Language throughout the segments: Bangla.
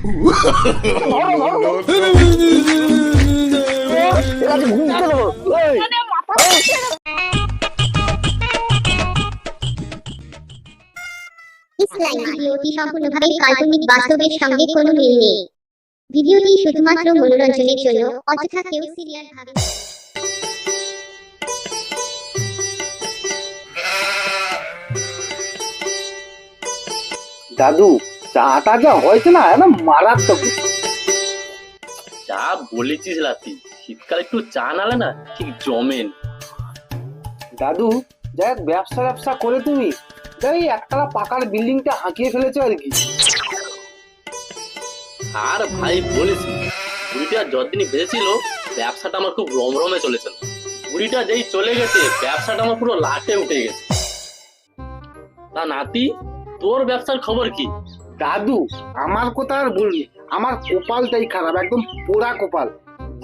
ইসলাম সম্পূর্ণভাবে কাল্পনিক বাস্তবের সঙ্গে কোনো মিল নেই ভিডিওটি শুধুমাত্র মনোরঞ্জনের জন্য অযথা কেউ সিরিয়াল ভাবে দাদু চাটা যা হয়েছে না একদম মারাত্মক। যা বলেছিস লাতি শীতকালে একটু চা নালে না ঠিক জমেন দাদু যাই ব্যবসা ব্যবসা করে তুমি। যাই একতলা পাকার বিল্ডিংটা হাঁকিয়ে ফেলেছো আর কি। আর ভাই বলিস বুড়িটা যতদিনই বেঁচেছিল ব্যবসাটা আমার খুব রমরমে চলেছিল বুড়িটা যেই চলে গেছে ব্যবসাটা আমার পুরো লাটে উঠে গেছে। তা নাতি তোর ব্যবসার খবর কি? দাদু আমার কথা আর বলবি আমার কপালটাই খারাপ একদম পোড়া কপাল।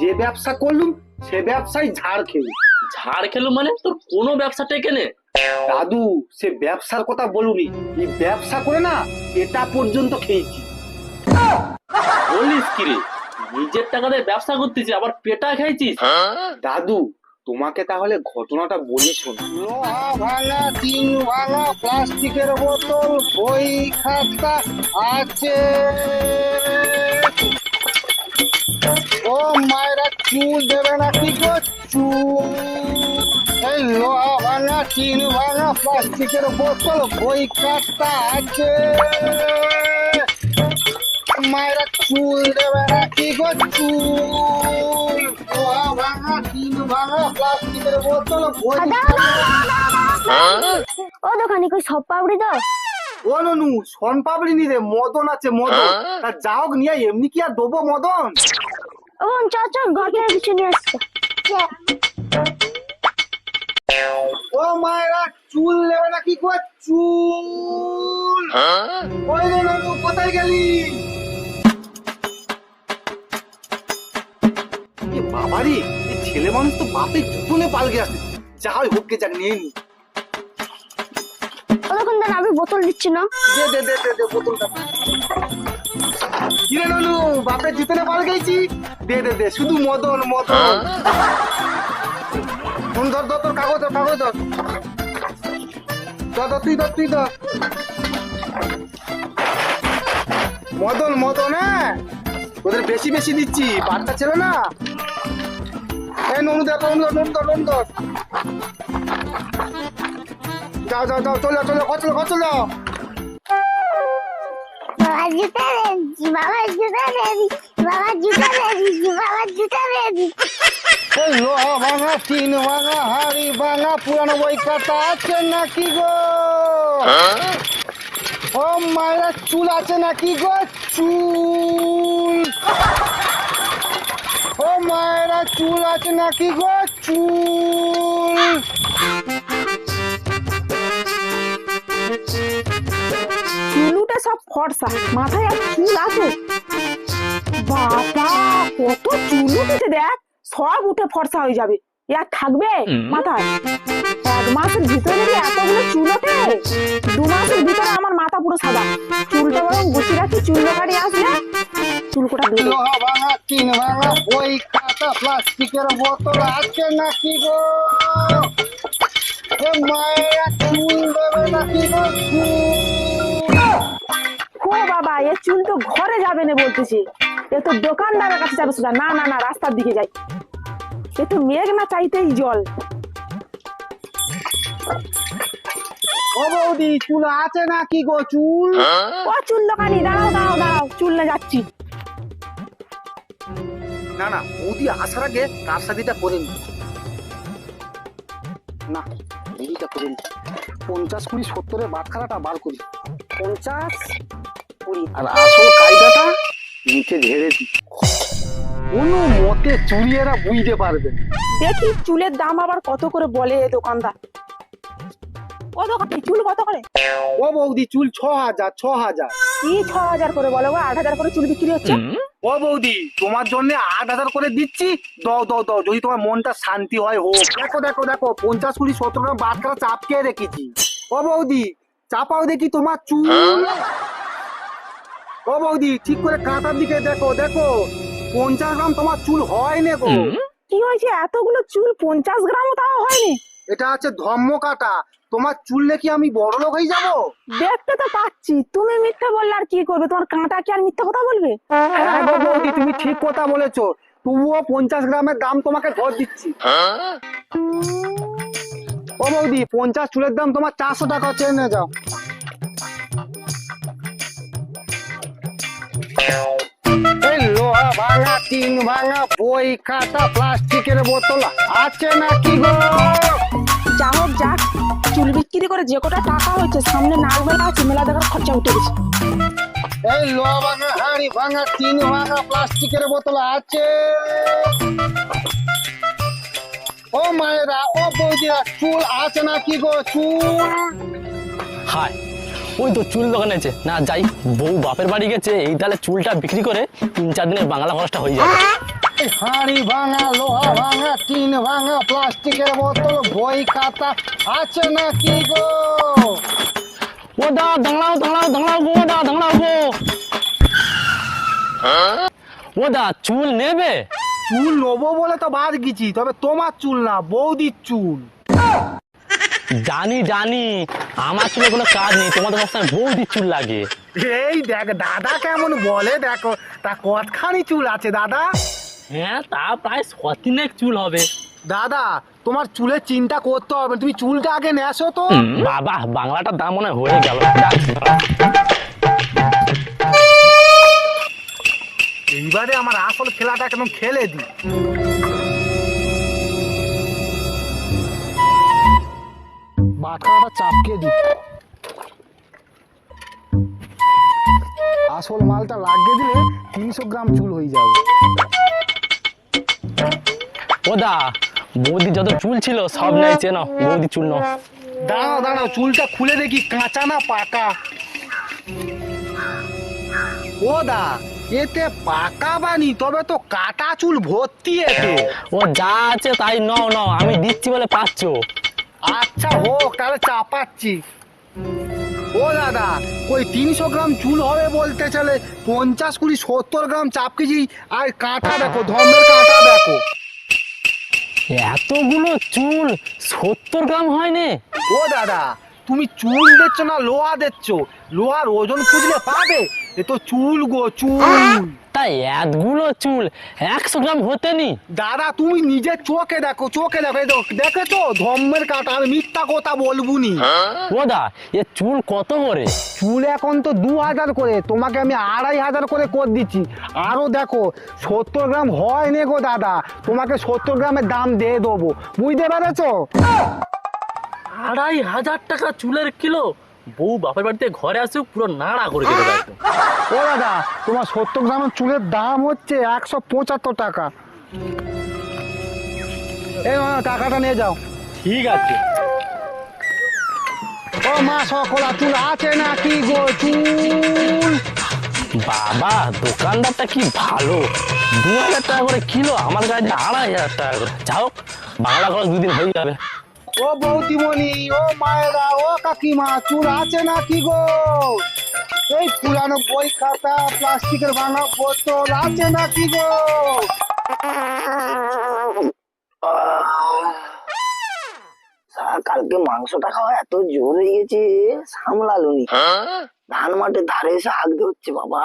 যে ব্যবসা করলুম সে ব্যবসায় ঝাড় খেলি ঝাড় খেলো মানে? তোর কোনো ব্যবসা টেকে নে। দাদু সে ব্যবসার কথা বলুনি। এই ব্যবসা করে না এটা পর্যন্ত খেয়েছি। বলিস কি রে? নিজের টাকা দিয়ে ব্যবসা করতেছিস আবার পেটা খাইছিস? দাদু তোমাকে তাহলে ঘটনাটা বলি শোন। লোহা ভাঙা টিন ভাঙা প্লাস্টিকের বোতল, বই খাতা আছে। ও মায়েরা, চুল দেবে না কি চুল? এই লোহা ভাঙা টিন ভাঙা প্লাস্টিকের বোতল, বই খাতা আছে। মায়েরা, চুল দেবে না কি লোহা ভাঙা টিন ভাঙা প্লাস্টিকের বোতল ও দোকানি কই সব পাবড়ি দাও ও ননু সন পাবলি নি রে মদন আছে মদন। তা যাও নিয়ে এমনি কি আর দেবো মদন? ও বোন, চল চল ঘর থেকে কিছু নিয়ে আসছে। ও মায়েরা চুল নেবে নাকি গো? চুল! ওই ননু কোথায় গেলি? বাবারি এই ছেলে মানুষ তো বাপে জুতনে পালগে আসে যা হয় হোক কে যাক নিয়ে নি ও দোকানদার আমি বোতল দিচ্ছি না? দে দে দে দে দে বোতলটা। কিরে ননু বাপের জুতনে পাল গেছি দে দে দে শুধু মদন মদন। ফোন ধর ধর তোর কাগজ ধর কাগজ ধর। ধর তুই ধর তুই ধর। মদন মদন হ্যাঁ? ওদের বেশি বেশি দিচ্ছি বাচ্চা ছেলে না? যাও যাও যাও চলে চলে যাও বাবা জুতা বাবা জুতা বাবা জুতা বাবা জুতা এই লোহা ভাঙা টিন ভাঙা হাড়ি ভাঙা পুরানো বই আছে নাকি গো? ও মায়েরা চুল আছে নাকি গো? চুল। চুল আছে নাকি গো? চুল! চুলুটা সব ফর্সা। মাথায় আর চুল আছে। বাবা কত চুল উঠেছে দেখ। সব উঠে ফর্সা হয়ে যাবে। আর থাকবে মাথায়? এক মাসের ভিতরে যদি এতগুলো চুল ওঠে? দু মাসের ভিতরে আমার মাথা পুরো সাদা। চুলটা বরং গুছিয়ে রাখি চুল দোকানে আসলে চুল কোটা দেবো। ভাঙা টিন ভাঙা বই খাতা প্লাস্টিকের বোতল আছে নাকি গো? ও মায়েরা চুল দেবে নাকি গো ও বাবা এ চুল তো ঘরে যাবে না বলতেছি। এ তো দোকানদারের কাছে যাবে না না না রাস্তার দিকে যাই। এ তো মেঘ না চাইতেই জল। ও বৌদি চুল আছে নাকি গো চুল? ও চুল দোকানি দাঁড়াও দাঁড়াও দাঁড়াও চুল না যাচ্ছি। না না, বৌদি আসার আগে কার সাথেটা করে নি না বৌদিটা করে নি পঞ্চাশ কুড়ি সত্তরের বাটখারাটা বার করি। পঞ্চাশ কুড়ি। আর আসল কায়দাটা নিচে ঝেড়ে দি কোনো মতে চুরিয়েরা বুঝতে পারবে। দেখি চুলের দাম আবার কত করে বলে দোকানদার? ও দোকানি চুল কত করে? ও বৌদি চুল ছ হাজার ছ হাজার। কি ছ হাজার করে বলো গো? আট হাজার করে চুল বিক্রি হচ্ছে? ও বৌদি তোমার জন্য আট হাজার করে দিচ্ছি? দাও দাও দাও যদি তোমার মনটা শান্তি হয় হোক। দেখো দেখো দেখো পঞ্চাশ কুড়ি সতেরো বাদ করা চাপকে রেখেছি। ও বৌদি চাপাও দেখি তোমার চুল। ও বৌদি ঠিক করে কাঁটার দিকে দেখো দেখো পঞ্চাশ গ্রাম তোমার চুল হয় না গো। কি হয়েছে? এতগুলো চুল পঞ্চাশ গ্রামও তাও হয়নি? এটা আছে ধর্ম কাটা তোমার চুল কি আমি বড় লোক হয়ে যাব? দেখতে তো পাচ্ছি। তুমি মিথ্যা বললে আর কি করবে? তোমার কাঁটা কি আর মিথ্যা কথা বলবে? হ্যাঁ গো বৌদি তুমি ঠিক কথা বলেছ। তবুও পঞ্চাশ গ্রামের দাম তোমাকে ধর দিচ্ছি। ও বৌদি পঞ্চাশ চুলের দাম তোমার চারশো টাকা চেয়ে নিয়ে যাও এই লোহা ভাঙা টিন ভাঙা বই খাতা প্লাস্টিকের বোতল আছে নাকি গো? যা হোক যাক। চুল বিক্রি করে যে কটা টাকা হয়েছে সামনে নাক বেলা আছে মেলা দেখার খরচা উঠে গেছে। এই লোহা ভাঙা হাড়ি ভাঙা তিন ভাঙা প্লাস্টিকের বোতল আছে। ও মায়েরা ও বৌদিরা চুল আছে না কি গো? চুল। হায় ওই তো চুল দোকান আছে। না যাই বউ বাপের বাড়ি গেছে এই তাহলে চুলটা বিক্রি করে তিন চার দিনের বাংলা খরচটা হয়ে যাবে। হাড়ি ভাঙা লোহা ভাঙা টিন ভাঙা প্লাস্টিকের বোতল বই খাতা আছে নাকি গো? ও দা দাঁড়াও দাঁড়াও দাঁড়াও গো দাঁড়াও গো। ও দা চুল নেবে? চুল নেব বলে তো বাদ গেছি তবে তোমার চুল না বৌদির চুল। জানি জানি। আমার চুলে কোনো কাজ নেই তোমাদের সবসময় বৌদির চুল লাগে এই দেখ দাদা কেমন বলে দেখো তা কতখানি চুল আছে দাদা? হ্যাঁ তা প্রায় সতিনেক চুল হবে। দাদা তোমার চুলের চিন্তা করতে হবে তুমি চুলটা আগে নেসো তো। বাবা বাংলাটার দাম মনে হয় গেল। এইবারে আমার আসল খেলাটা একদম খেলে দি বাটখারাটা চাপকে দি আসল মালটা লাগিয়ে দিলে তিনশো গ্রাম চুল হয়ে যাবে। ও দা বৌদি যত চুল ছিল সব নেই চেনো বৌদি চুল নাও। দাঁড়াও দাঁড়াও চুলটা খুলে দেখি কাঁচা না পাকা? ও দা এতে পাকা বানি তবে তো কাটা চুল ভর্তি এতে ও যা আছে তাই নাও নাও আমি দিচ্ছি বলে পাচ্ছ। আচ্ছা হোক তাহলে চাপাচ্ছি। ও দাদা ওই তিনশো গ্রাম চুল হবে বলতে চলে পঞ্চাশ কুড়ি সত্তর গ্রাম চাপ কেজি। আর কাঁটা দেখো ধর্মের কাঁটা দেখো। এতগুলো চুল সত্তর গ্রাম হয়নি? ও দাদা তুমি চুল দিচ্ছ না লোহা দিচ্ছ লোহার ওজন খুঁজলে পাবে? এ তো চুল গো চুল। তাই এতগুলো চুল একশো গ্রাম হতে নি দাদা তুমি নিজের চোখে দেখো চোখে দেখো এই দেখো, দেখেছ? ধর্মের কাঁটা আমি মিথ্যা কথা বলবুনি ও দা এ চুল কত করে? চুল এখন তো দু হাজার করে তোমাকে আমি আড়াই হাজার করে কর দিচ্ছি। আরও দেখো সত্তর গ্রাম হয় নে গো দাদা তোমাকে সত্তর গ্রামের দাম দিয়ে দেবো। বুঝতে পেরেছ? আড়াই হাজার টাকা চুলের কিলো? বউ বাপের বাড়িতে ঘরে আসুক পুরো নাড়া করে দেবে একদম। ও দাদা তোমার সত্তর গ্রামের চুলের দাম হচ্ছে একশো পঁচাত্তর টাকা। এই টাকাটা নিয়ে যাও। ঠিক আছে। ও মা সকলা চুল আছে নাকি গো চুল? বাবা দোকানদারটা কি ভালো? দু হাজার টাকা করে কিলো আমার কাছে আড়াই হাজার টাকা করে। যাও বাংলা খরচ দুদিন হয়ে যাবে। ও বৌদিমণি ও মায়েরা ও কাকিমা চুল আছে নাকি গো? এই পুরানো বই খাতা প্লাস্টিকের ভাঙা বোতল আছে নাকি গো? কালকে মাংসটা খাওয়া এত জোর হয়ে গেছে সামলালো নি। ধান মাঠে ধারে এসে হাঁকতে হচ্ছে বাবা।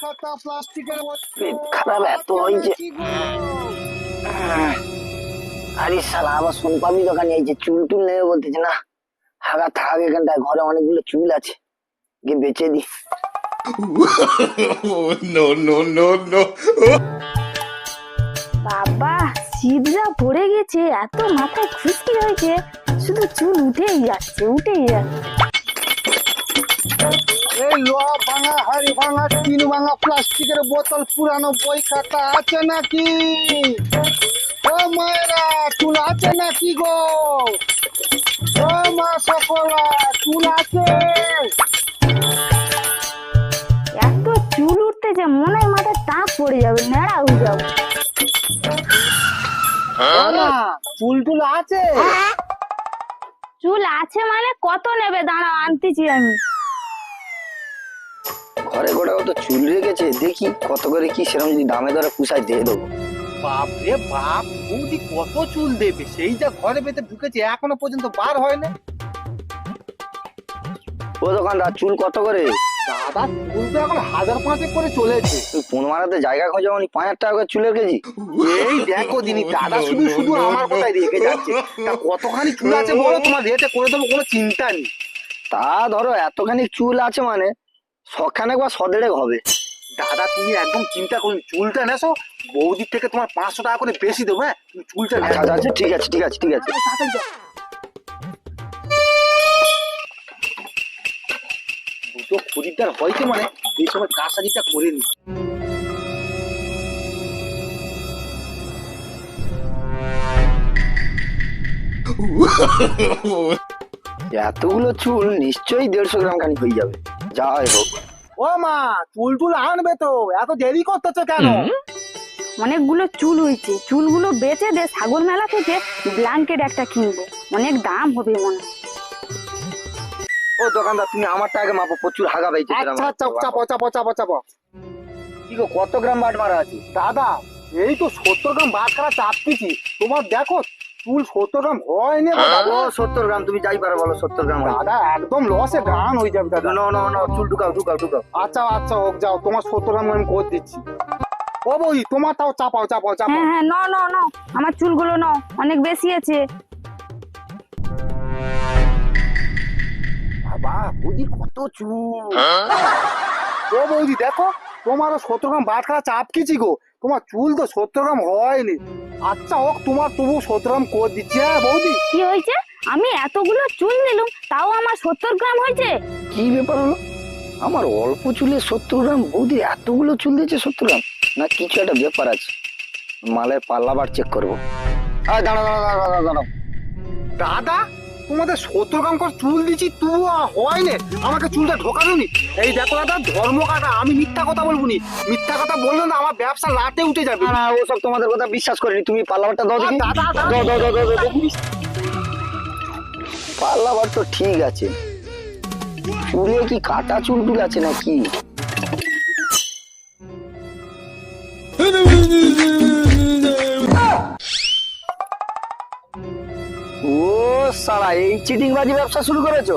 খাতা প্লাস্টিকের খারাপ এত হয়েছে? আরে শালা আবার সোনপাপি দোকানে এই যে চুল টুল নেবে বলতেছে না? হাগা থাক এখানটায় ঘরে অনেকগুলো চুল আছে। গিয়ে বেচে দি। No. বাবা শীতরা পড়ে গেছে এত মাথায় খুশকি হয়েছে। শুধু চুল উঠেই যাচ্ছে উঠেই যাচ্ছে এই লোহা ভাঙা হাড়ি ভাঙা টিন ভাঙা প্লাস্টিকের বোতল পুরানো বই খাতা আছে নাকি? ও মায়েরা চুল আছে নাকি গো? ও মা সকলা চুল আছে। এত চুল উঠতেছে মনে হয় মাথায় টাক পড়ে যাবে নেড়া হয়ে যাবে। চুল টুল আছে? চুল আছে মানে কত নেবে? দাঁড়াও আনতেছি আমি। ঘরে গোড়াও তো চুল রেখেছে দেখি কত করে কি সেরকম যদি দামে ধরে পুষায় দিয়ে দেবো। বাপ রে বাপ বৌদি কত চুল দেবে? সেই যা ঘরে পেতে ঢুকেছে এখনও পর্যন্ত বার হয় না। ও দোকানদার চুল কত করে? দাদা চুল তো এখন হাজার পাঁচেক করে চলেছে পনেরো মারাতে জায়গা খোঁজো পাঁচ হাজার টাকা করে চুলের কেজি এই দেখো দিনি দাদা শুধু শুধু আমার কথাই রেখে যাচ্ছে। তা কতখানি চুল আছে বলো তোমার রেটে করে দেবো কোনো চিন্তা নেই। তা ধরো এতখানি চুল আছে মানে শখানেক বা সদেড়েক হবে। দাদা তুমি একদম চিন্তা করুন চুলটা নেছো বৌদির থেকে তোমার পাঁচশো টাকা করে বেশি দেবো হ্যাঁ? তুমি চুলটা আচ্ছা, আচ্ছা ঠিক আছে ঠিক আছে ঠিক আছে। দুটো খরিদ্দার হয়তো মানে এই সময় কাসারিটা করে নি এতগুলো চুল নিশ্চয়ই দেড়শো গ্রাম খানি হয়ে যাবে। যা হয় হোক। ও মা চুল টুল আনবে তো এত দেরি করতেছো কেন? অনেকগুলো চুল হয়েছে চুলগুলো বেচে দে সাগর মেলা থেকে ব্ল্যাঙ্কেট একটা কিনবো। অনেক দাম হবে মনে হয়। ও দোকানদার তুমি আমার টাকা মাপো প্রচুর হাগা পেয়েছে আচ্ছা আচ্ছা চাপো চাপো চাপো চাপো। কি গো কত গ্রাম বাট মারা আছে? দাদা এই তো সত্তর গ্রাম বাদ করা চাপ দিচ্ছি তোমার দেখো চুল সত্তর গ্রাম হয় না ও সত্তর গ্রাম তুমি যাই পারো বলো সত্তর গ্রাম দাদা একদম লসে গান হয়ে যাবে দাদা। নো নো নো চুল ঢুকাও ঢুকাও ঢুকাও। আচ্ছা আচ্ছা হোক যাও তোমার সত্তর গ্রাম আমি করে দিচ্ছি। ও বই তোমার তাও চাপাও চাপাও চাপাও। হ্যাঁ হ্যাঁ ন ন ন আমার চুলগুলো ন অনেক বেশি আছে। বাবা বৌদি কত চুল ও বৌদি দেখো তোমার সত্তর গ্রাম বাদ করা চাপ কিছি গো। তোমার চুল তো সত্তর গ্রাম হয়নি। আচ্ছা হোক তোমার তবু সত্তর গ্রাম করে দিচ্ছি হ্যাঁ বৌদি? কি হয়েছে? আমি এতগুলো চুল নিলাম তাও আমার সত্তর গ্রাম হয়েছে? কি ব্যাপার হলো? আমার অল্প চুলে সত্তর গ্রাম বৌদি এতগুলো চুল দিয়েছে সত্তর গ্রাম? না কিছু একটা ব্যাপার আছে। মালের পাল্লা বার চেক করব। দাঁড়া দাঁড়া দাঁড়া দাঁড়া দাঁড়াও। দাদা তোমাদের সত্তর গ্রাম করে চুল দিচ্ছি তবু হয় না আমাকে চুলটা ঢোকানো নি। এই দেখো দাদা ধর্ম কাটা। আমি মিথ্যা কথা বলব নি। মিথ্যা কথা বললে না আমার ব্যবসা লাটে উঠে যাবে। না ওসব তোমাদের কথা বিশ্বাস করিনি। তুমি পাল্লা বারটা দাও দেখি। দাও দাও দাও দাও দাও, দাও। পাল্লা বার তো ঠিক আছে। চুলে কি কাটা চুল টুল আছে নাকি? এই চিটিং বাজি ব্যবসা শুরু করেছ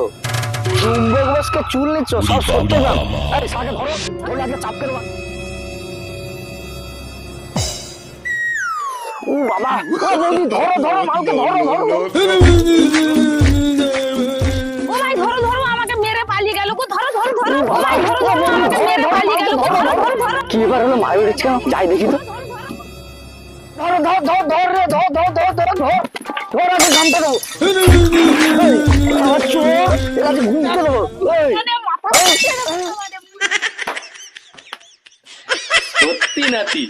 চুম্বক বসকে চুল নিচ্ছ সব সত্য গ্রাম আরে সাকে ধরো ধরে আগে চাপ করে ও বাবা ও বৌদি ধরো ধরো মালকে ধরো ধরো ও ভাই ধরো ধরো আমাকে মেরে পালিয়ে গেল গো ধরো ধরো ধরো ও ভাই ধরো ধরো আমাকে মেরে পালিয়ে গেল গো ধরো ধরো ধরো কি ব্যাপার হলো মায় উঠেছে যাই দেখি তো ধরো ধর ধর ধর রে ধর ধর ধর ধর ধর আগে ঘামতে দেবো আমার চোর এর আগে ঘুমতে দেবো সত্যি নাতি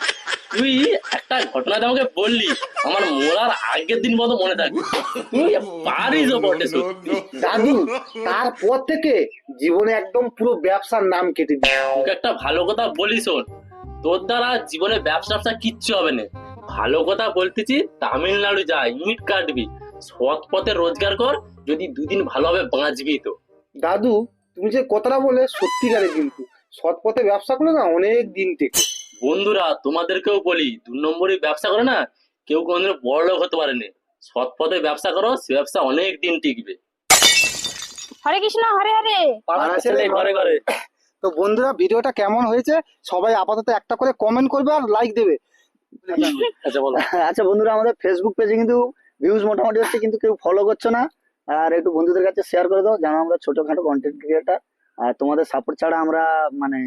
তুই একটা ঘটনা আমাকে বললি আমার মোলার আগের দিন মতো মনে থাকবে। তুই পারিস ও বটে দাদু তারপর থেকে জীবনে একদম পুরো ব্যবসার নাম কেটে দিই তোকে একটা ভালো কথা বলি শোন তোর দ্বারা জীবনে ব্যবসা ব্যবসা কিচ্ছু হবে না। ভালো কথা বলতেছি তামিলনাড়ু যা ইট কাটবি। সৎ পথে রোজগার কর যদি দুদিন ভালোভাবে বাঁচবি তো। দাদু তুমি যে কথাটা বলে সত্যিকারে কিন্তু সৎ পথে ব্যবসা করলে না অনেক দিন থেকে বন্ধুরা তোমাদেরকেও বলি দু নম্বরই ব্যবসা করে না কেউ কোনোদিন বড় লোক হতে পারেনি। সৎ পথে ব্যবসা করো সে ব্যবসা অনেক দিন টিকবে। হরে কৃষ্ণ হরে হরে। পাড়ার ছেলে ঘরে ঘরে। তো বন্ধুরা ভিডিওটা কেমন হয়েছে? সবাই আপাতত একটা করে কমেন্ট করবে আর লাইক দেবে। আচ্ছা বলো। আচ্ছা বন্ধুরা আমাদের ফেসবুক পেজে কিন্তু ভিউজ মোটামুটি হচ্ছে কিন্তু কেউ ফলো করছ না আর একটু বন্ধুদের কাছে শেয়ার করে দাও জানো আমরা ছোটখাটো কন্টেন্ট ক্রিয়েটার আর তোমাদের সাপোর্ট ছাড়া আমরা মানে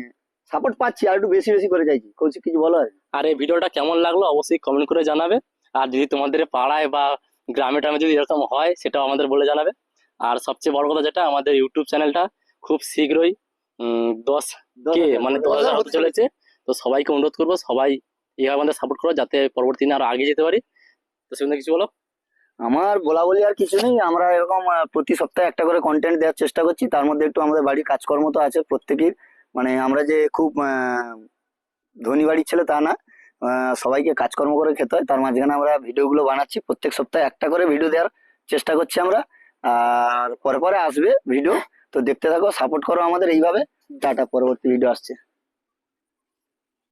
সাপোর্ট পাচ্ছি আর একটু বেশি বেশি করে চাইছি। কিছু কিছু বলো? আর আর এই ভিডিওটা কেমন লাগল? অবশ্যই কমেন্ট করে জানাবে। আর যদি তোমাদের পাড়ায় বা গ্রামে টামে যদি এরকম হয় সেটাও আমাদের বলে জানাবে। আর সবচেয়ে বড় কথা যেটা আমাদের ইউটিউব চ্যানেলটা খুব শীঘ্রই দশ কে মানে দশ হাজার হতে চলেছে। তো সবাইকে অনুরোধ করব সবাই এইভাবে আমাদের সাপোর্ট করো যাতে পরবর্তী আরও আগে যেতে পারি। তো সেখানে কিছু বলো। আমার বলা বলি আর কিছু নেই। আমরা এরকম প্রতি সপ্তাহে একটা করে কন্টেন্ট দেওয়ার চেষ্টা করছি। তার মধ্যে একটু আমাদের বাড়ির কাজকর্ম তো আছে প্রত্যেকের। মানে আমরা যে খুব ধনী বাড়ির ছেলে তা না। সবাইকে কাজকর্ম করে খেতে হয়। তার মাঝখানে আমরা ভিডিওগুলো বানাচ্ছি। প্রত্যেক সপ্তাহে একটা করে ভিডিও দেওয়ার চেষ্টা করছি আমরা। আর পরে পরে আসবে ভিডিও তো দেখতে থাকো সাপোর্ট করো আমাদের এইভাবে। টাটা, পরবর্তী ভিডিও আসছে।